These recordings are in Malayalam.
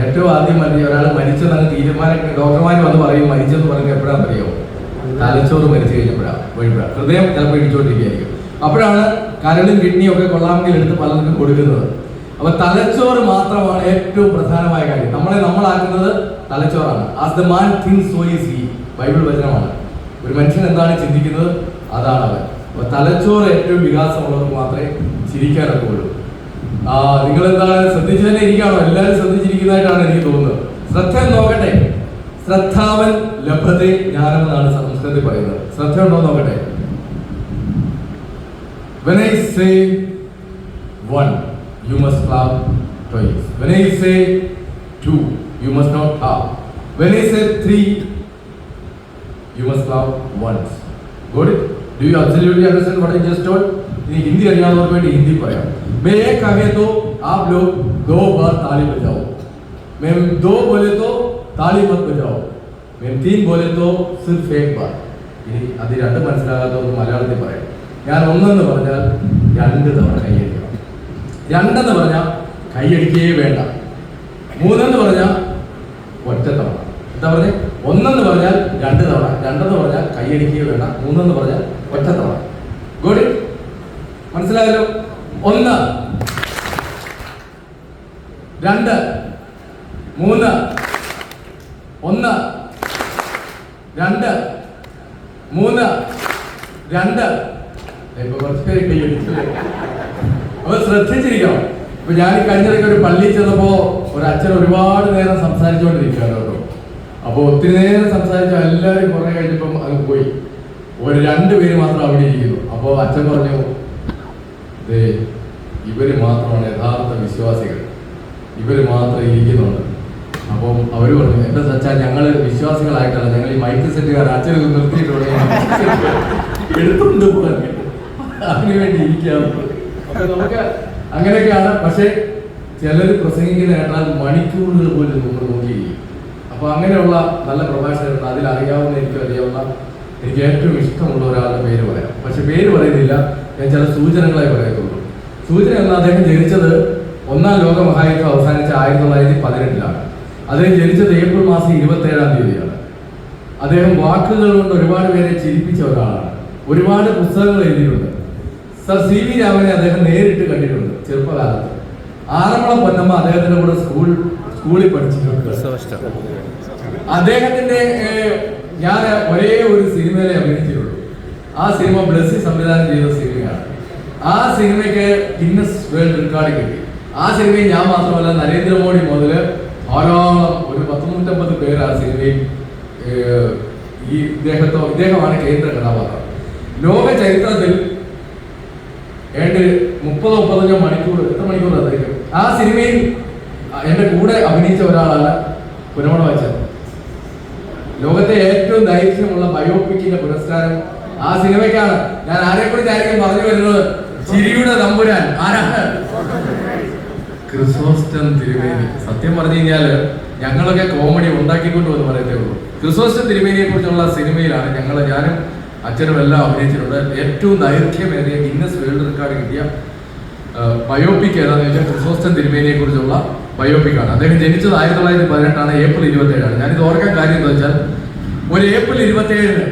ഏറ്റവും ആദ്യം മതി ഒരാൾ മരിച്ചെന്നാണ് തീരുമാനം ഡോക്ടർമാർ വന്ന് പറയും മരിച്ചെന്ന് പറഞ്ഞാൽ എപ്പോഴാണ് അറിയോ തലച്ചോറ് മരിച്ചു കഴിഞ്ഞപ്പോഴാണ് വഴിപ്പോഴാണ് ഹൃദയം ചിലപ്പോൾ ഇടിച്ചോണ്ടിരിക്കുകയായിരിക്കും. അപ്പോഴാണ് കരളും കിഡ്നിയും ഒക്കെ കൊള്ളാമെങ്കിൽ എടുത്ത് പലർക്കും കൊടുക്കുന്നത്. അപ്പൊ തലച്ചോറ് മാത്രമാണ് ഏറ്റവും പ്രധാനമായ കാര്യം. നമ്മളെ നമ്മളാക്കുന്നത് തലച്ചോറാണ്. As the man think so is he Bible വചനമാണ്. ഒരു മനുഷ്യൻ എന്താണ് ചിന്തിക്കുന്നത്? അതാണ് അവൻ അപ്പൊ തലച്ചോറ് ഏറ്റവും വികാസമുള്ളവർക്ക് മാത്രമേ ചിരിക്കാനൊക്കെ ഉള്ളൂ. ആ നിങ്ങൾ എന്താണ് ശ്രദ്ധിച്ചു തന്നെ ഇരിക്കുകയാണോ എല്ലാവരും ശ്രദ്ധിച്ചിരിക്കുന്നതായിട്ടാണ് എനിക്ക് തോന്നുന്നത് ശ്രദ്ധ നോക്കട്ടെ ശ്രദ്ധാവൻ ലഭ്യത ജ്ഞാനമെന്നാണ് സംസ്കൃതത്തിൽ പറയുന്നത് ശ്രദ്ധ ഉണ്ടോ നോക്കട്ടെ When I say one, you must clap twice. When I say two, you must not clap. When I say three, you must clap once. It? Do you absolutely understand what I just told? ഇനി ഹിന്ദി അറിയാവുന്നവർക്ക് വേണ്ടി ഹിന്ദി പറയാം मैं एक कहे तो आप लोग दो बार ताली बजाओ मैं दो बोले तो ताली मत बजाओ मैं तीन बोले तो सिर्फ एक बार ഇനി അത് രണ്ട് മനസ്സിലാകാത്തവർക്ക് മലയാളത്തിൽ പറയാം ഞാൻ ഒന്നെന്ന് പറഞ്ഞാൽ രണ്ട് തവണ കൈയടിക്കണം രണ്ടെന്ന് പറഞ്ഞാൽ കൈയടിക്കുകയേ വേണ്ട മൂന്നെന്ന് പറഞ്ഞാൽ ഒറ്റ തവണ എന്താ പറഞ്ഞേ ഒന്നെന്ന് പറഞ്ഞാൽ രണ്ട് തവണ രണ്ടെന്ന് പറഞ്ഞാൽ കൈയടിക്കുകയേ വേണ്ട മൂന്നെന്ന് പറഞ്ഞാൽ ഒറ്റ തവണ ഗുഡ് മനസ്സിലായല്ലോ ഒന്ന്. രണ്ട്. മൂന്ന്. ഒന്ന്. രണ്ട്. മൂന്ന്. രണ്ട്. അപ്പൊ ശ്രദ്ധിച്ചിരിക്കണം. ഇപ്പൊ ഞാൻ കഴിഞ്ഞിടയ്ക്ക് ഒരു പള്ളിയിൽ ചെന്നപ്പോ ഒരു അച്ഛൻ ഒരുപാട് നേരം സംസാരിച്ചുകൊണ്ടിരിക്കുകയാണ് കേട്ടോ. അപ്പൊ ഒത്തിരി നേരം സംസാരിച്ചു എല്ലാവരും കുറെ കഴിഞ്ഞപ്പം അത് പോയി. ഒരു രണ്ട് പേര് മാത്രം അവിടെ ഇരിക്കുന്നു. അപ്പോൾ അച്ഛൻ പറഞ്ഞു ദേ ഇവർ മാത്രമാണ് യഥാർത്ഥ വിശ്വാസികൾ. ഇവർ മാത്രം ഇരിക്കുന്നുണ്ട്. അപ്പം അവർ പറഞ്ഞു എന്താ സച്ചാ ഞങ്ങൾ വിശ്വാസികളായിട്ടല്ല ഞങ്ങൾ ഈ മൈക്ക് സെറ്റുകാർ അച്ഛനെ നിർത്തിയിട്ടുള്ള എടുത്തുകൊണ്ട് പോകാൻ അതിനു വേണ്ടി ഇരിക്കാം നമുക്ക് അങ്ങനെയൊക്കെയാണ്. പക്ഷെ ചിലർ പ്രസംഗിക്കുന്ന കേട്ടാൽ മണിക്കൂറുകൾ പോലും നമ്മൾ നോക്കിയിരിക്കും. അപ്പൊ അങ്ങനെയുള്ള നല്ല പ്രഭാഷകരുണ്ട്. അതിൽ അറിയാവുന്ന എനിക്ക് അറിയാവുന്ന എനിക്ക് ഏറ്റവും ഇഷ്ടമുള്ള ഒരാളുടെ പേര് പറയാം. പക്ഷെ പേര് പറയുന്നില്ല. ഞാൻ ചില സൂചനകളെ പറയത്തുള്ളൂ സൂചന എന്നാൽ അദ്ദേഹം ജനിച്ചത് ഒന്നാം ലോക മഹായുദ്ധം അവസാനിച്ച ആയിരത്തി തൊള്ളായിരത്തി പതിനെട്ടിലാണ്. അദ്ദേഹം ജനിച്ചത് ഏപ്രിൽ മാസം ഇരുപത്തി ഏഴാം തീയതിയാണ്. അദ്ദേഹം വാക്കുകൾ കൊണ്ട് ഒരുപാട് പേരെ ചിരിപ്പിച്ച ഒരാളാണ്. ഒരുപാട് പുസ്തകങ്ങൾ എഴുതിയിട്ടുണ്ട്. സർ സി വി രാമനെ അദ്ദേഹം നേരിട്ട് കണ്ടിട്ടുണ്ട് ചെറുപ്പകാലത്ത്. ആറന്മുള പൊന്നമ്മ അദ്ദേഹത്തിന്റെ കൂടെ സ്കൂൾ സ്കൂളിൽ പഠിച്ചിട്ടുണ്ട്. അദ്ദേഹത്തിന്റെ ഞാൻ ഒരേ ഒരു സിനിമയിലെ അഭിനയിച്ചിട്ടുള്ളൂ. ആ സിനിമ ബ്ലസ്സി സംവിധാനം ചെയ്ത സിനിമയാണ് ആ സിനിമയ്ക്ക് ഗിന്നസ് വേൾഡ് റെക്കോർഡ് കിട്ടി. ആ സിനിമയിൽ ഞാൻ മാത്രമല്ല നരേന്ദ്രമോദി മുതൽ ധാരാളം ഒരു പത്ത് നൂറ്റമ്പത് പേര് ആ സിനിമയിൽ ഈ ഇദ്ദേഹത്തോ ഇദ്ദേഹമാണ് കേന്ദ്ര കഥാപാത്രം. ലോക ചരിത്രത്തിൽ ഏണ്ട് മുപ്പതോ മുപ്പത്തഞ്ചോ മണിക്കൂർ എത്ര മണിക്കൂർ അതായിരിക്കും? ആ സിനിമയിൽ എന്റെ കൂടെ അഭിനയിച്ച ഒരാളാണ് പുരമണ വാച്ചൻ. ലോകത്തെ ഏറ്റവും ദൈർഘ്യമുള്ള ബയോപിക്കിന്റെ പുരസ്കാരം ആ സിനിമയ്ക്കാണ്. ഞാൻ ആരെക്കുറിച്ചായിരിക്കും പറഞ്ഞു വരുന്നത്? ചിരിയുടെ തമ്പുരാൻ. ആരാണ് ക്രിസോസ്റ്റം തിരുമേനി. സത്യം പറഞ്ഞു കഴിഞ്ഞാൽ ഞങ്ങളൊക്കെ കോമഡി ഉണ്ടാക്കിക്കൊണ്ട് വന്ന് പറയത്തേ ഉള്ളൂ. ക്രിസോസ്റ്റം തിരുമേനിയെ കുറിച്ചുള്ള സിനിമയിലാണ് ഞങ്ങൾ ഞാനും അച്ഛനും എല്ലാം അഭിനയിച്ചിട്ടുണ്ട്. ഏറ്റവും ദൈർഘ്യമേറിയ ഗിന്നസ് വേൾഡ് റെക്കോർഡ് കിട്ടിയ ബയോപിക് ഏതാണെന്ന് വെച്ചാൽ ക്രിസോസ്റ്റം തിരുമേനിയെ കുറിച്ചുള്ള ബയോപിക്കാണ്. അദ്ദേഹം ജനിച്ചത് ആയിരത്തി തൊള്ളായിരത്തി പതിനെട്ടാണ് ഏപ്രിൽ ഇരുപത്തി ഏഴാണ് ഞാനിത് ഓർക്കാൻ കാര്യം എന്താ വെച്ചാൽ ഒരു ഏപ്രിൽ ഇരുപത്തി ഏഴിന്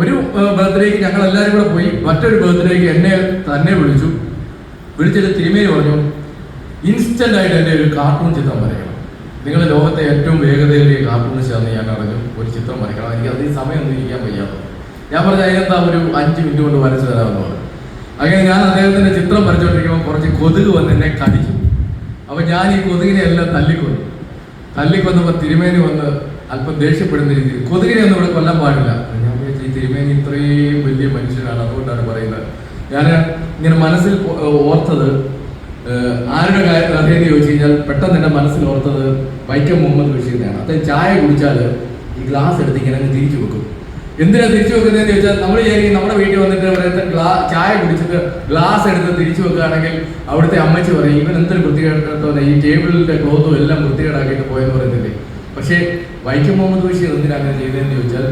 ഒരു ബർത്ത്ഡേക്ക് ഞങ്ങൾ എല്ലാവരും കൂടെ പോയി മറ്റൊരു ബർത്ത്ഡേക്ക് എന്നെ തന്നെ വിളിച്ചു. വിളിച്ചിട്ട് തിരുമേനി പറഞ്ഞു ഇൻസ്റ്റന്റ് ആയിട്ട് എന്റെ ഒരു കാർട്ടൂൺ ചിത്രം വരയ്ക്കണം. നിങ്ങൾ ലോകത്തെ ഏറ്റവും വേഗതയിലെ കാർട്ടൂൺ ചേർന്ന് ഞാൻ അറിഞ്ഞു ഒരു ചിത്രം വരയ്ക്കണം. എനിക്ക് സമയം സമയമൊന്നും ഇരിക്കാൻ വയ്യാതെ ഞാൻ പറഞ്ഞു അതിനെന്താ ഒരു അഞ്ച് മിനിറ്റ് കൊണ്ട് വരച്ചു തരാമെന്ന് പറഞ്ഞു. അങ്ങനെ ഞാൻ അദ്ദേഹത്തിന്റെ ചിത്രം വരച്ചുകൊണ്ടിരിക്കുമ്പോൾ കുറച്ച് കൊതുക് വന്ന് എന്നെ കടിച്ചു. അപ്പൊ ഞാൻ ഈ കൊതുകിനെ എല്ലാം തല്ലിക്കൊന്നു. തല്ലിക്കൊന്നപ്പോൾ തിരുമേനി വന്ന് അല്പം ദേഷ്യപ്പെടുന്ന രീതിയിൽ കൊതുകിനെ ഒന്നും ഇവിടെ കൊല്ലാൻ പാടില്ല. തിരുമേനി ഇത്രയും വലിയ മനുഷ്യനാണ്. അതുകൊണ്ടാണ് പറയുന്നത്. ഞാൻ ഇങ്ങനെ മനസ്സിൽ ഓർത്തത് ആരുടെ കാര്യം കഥയെന്ന് ചോദിച്ചു കഴിഞ്ഞാൽ പെട്ടെന്ന് എന്റെ മനസ്സിൽ ഓർത്തത് വൈക്കം മുഹമ്മദ് ബഷീറിനെയാണ്. അദ്ദേഹം ചായ കുടിച്ചാൽ ഈ ഗ്ലാസ് എടുത്ത് ഇങ്ങനെ അങ്ങ് തിരിച്ചു വെക്കും. എന്തിനാ തിരിച്ചു വെക്കുന്നതെന്ന് ചോദിച്ചാൽ നമ്മൾ വിചാരിക്കും നമ്മുടെ വീട്ടിൽ വന്നിട്ട് ഇവിടുത്തെ ഗ്ലാ ചായ കുടിച്ചിട്ട് ഗ്ലാസ് എടുത്ത് തിരിച്ചു വെക്കുകയാണെങ്കിൽ അവിടുത്തെ അമ്മച്ചി പറയും ഇവൻ എന്തൊരു വൃത്തികേടത്തോ ഈ ടേബിളിന്റെ ക്ലോത്തും എല്ലാം വൃത്തികേടാക്കിയിട്ട് പോയെന്ന് പറയുന്നില്ലേ? പക്ഷേ വൈക്കം മുഹമ്മദ് ബഷീർ എന്തിനാ അങ്ങനെ ചെയ്തതെന്ന് ചോദിച്ചാൽ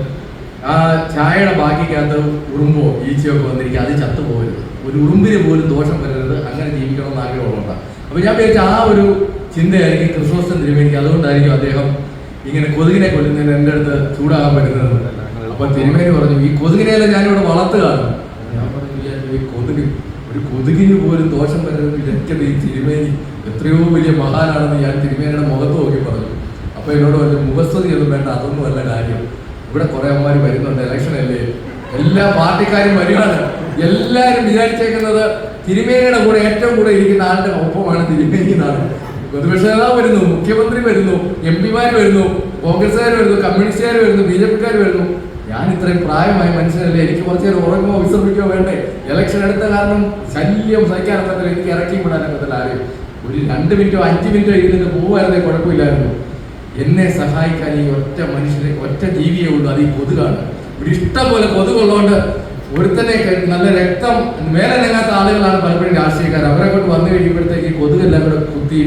ആ ചായയുടെ ബാക്കിക്കകത്ത് ഉറുമ്പോ ഈച്ചയൊക്കെ വന്നിരിക്കുക അത് ചത്തുപോകരുത്. ഒരു ഉറുമ്പിന് പോലും ദോഷം വരരുത്. അങ്ങനെ ജീവിക്കണം എന്ന് അപ്പോൾ അപ്പൊ ഞാൻ വിചാരിച്ച ആ ഒരു ചിന്തയായിരിക്കും ക്രിസ്മസ് തിരുമേനിക്ക് അതുകൊണ്ടായിരിക്കും അദ്ദേഹം ഇങ്ങനെ കൊതുകിനെ കൊല്ലുന്നതിന് എന്റെ അടുത്ത് ചൂടാകാൻ പറ്റുന്നത്. അപ്പൊ തിരുമേനി പറഞ്ഞു ഈ കൊതുകിനെയല്ല ഞാനിവിടെ വളർത്തുകയാണ്. ഞാൻ പറഞ്ഞു ഈ കൊതുക് ഒരു കൊതുകിന് പോലും ദോഷം വരരുത്. വിചാരിക്കുന്ന ഈ തിരുമേനി എത്രയോ വലിയ മഹാനാണെന്ന് ഞാൻ തിരുമേനിയുടെ മുഖത്ത് നോക്കി പറഞ്ഞു. അപ്പൊ എന്നോട് പറഞ്ഞു മുഖസ്തുതി ഒന്നും വേണ്ട അതൊന്നും അല്ല കാര്യം. ഇവിടെ കുറെ അമ്മമാർ വരുന്നുണ്ട്. ഇലക്ഷൻ അല്ലേ? എല്ലാ പാർട്ടിക്കാരും വരികയാണ്. എല്ലാരും വിചാരിച്ചേക്കുന്നത് തിരുമേനിയുടെ കൂടെ ഏറ്റവും കൂടെ ഇരിക്കുന്ന ആളുടെ ഒപ്പമാണ് തിരുമേനി എന്നാണ്. പ്രതിപക്ഷ നേതാവ് വരുന്നു മുഖ്യമന്ത്രി വരുന്നു എം പിമാർ വരുന്നു കോൺഗ്രസ്സുകാർ വരുന്നു കമ്മ്യൂണിസ്റ്റുകാർ വരുന്നു ബി ജെ പിക്കാർ വരുന്നു. ഞാൻ ഇത്രയും പ്രായമായ മനുഷ്യനല്ലേ എനിക്ക് കുറച്ച് നേരം ഉറങ്ങുമോ വിശ്രമിക്കോ വേണ്ടേ? ഇലക്ഷൻ എടുത്ത കാരണം ശല്യം സഹിക്കാനൊക്കത്തില്ല എനിക്ക് ഇറക്കി വിടാനൊക്കത്തില്ല ആരെയും. ഒരു രണ്ട് മിനിറ്റോ അഞ്ച് മിനിറ്റോ ഇരുന്നിട്ട് പോകുമായിരുന്നേ കുഴപ്പമില്ലായിരുന്നു. എന്നെ സഹായിക്കാൻ ഈ ഒറ്റ മനുഷ്യനെ ഒറ്റ ജീവിയേ ഉള്ളൂ. അത് ഈ കൊതുകാണ് ഒരു ഇഷ്ടം പോലെ കൊതുകുള്ളതുകൊണ്ട് ഒരുത്തനെ നല്ല രക്തം മേലെ നീങ്ങാത്ത ആളുകളാണ് പലപ്പോഴും രാഷ്ട്രീയക്കാർ. അവരെ കൊണ്ട് വന്നു കഴിയുമ്പോഴത്തേക്ക് ഈ കൊതുകെല്ലാം കൂടെ കുത്തി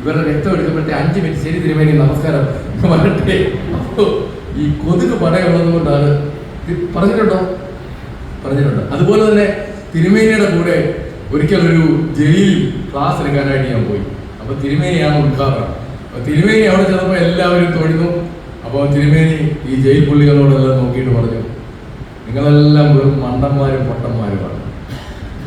ഇവരുടെ രക്തം എടുക്കുമ്പോഴത്തെ അഞ്ച് മിനിറ്റ് ശരി തിരുമേനി നമസ്കാരം വരട്ടെ ഈ കൊതുക് പടയുള്ളത് കൊണ്ടാണ്. പറഞ്ഞിട്ടുണ്ടോ? പറഞ്ഞിട്ടുണ്ട്. അതുപോലെ തന്നെ തിരുമേനിയുടെ കൂടെ ഒരിക്കലൊരു ജയിലിൽ ക്ലാസ് എടുക്കാനായിട്ട് ഞാൻ പോയി. അപ്പൊ തിരുമേനിയാണ് ഉദ്ഘാടനം. തിരുമേനി അവിടെ ചെന്നപ്പോൾ എല്ലാവരും തൊഴുന്നു അപ്പോൾ തിരുമേനി ഈ ജയിൽ പുള്ളികളോടെല്ലാം നോക്കിയിട്ട് പറഞ്ഞു നിങ്ങളെല്ലാം വെറും മണ്ടന്മാരും പൊട്ടന്മാരുമാണ്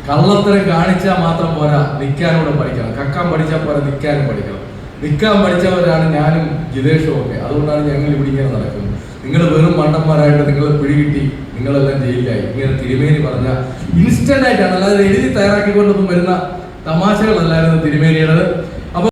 കള്ളത്തരം കാണിച്ചാൽ മാത്രം പോരാ നിൽക്കാനൂടെ പഠിക്കണം. കക്കാൻ പഠിച്ചാൽ പോരാ നിൽക്കാനും പഠിക്കണം. നിൽക്കാൻ പഠിച്ചവരാണ് ഞാനും ജിതേഷും ഒക്കെ. അതുകൊണ്ടാണ് ഞങ്ങൾ ഇവിടെ ഇങ്ങനെ നടക്കുന്നത്. നിങ്ങൾ വെറും മണ്ടന്മാരായിട്ട് നിങ്ങൾ പിടികിട്ടി നിങ്ങളെല്ലാം ജയിലിലായി. ഇങ്ങനെ തിരുമേനി പറഞ്ഞ ഇൻസ്റ്റന്റ് ആയിട്ടാണ്. അല്ലാതെ എഴുതി തയ്യാറാക്കിക്കൊണ്ടൊന്നും വരുന്ന തമാശകളല്ലായിരുന്നു തിരുമേനിയുടേത്.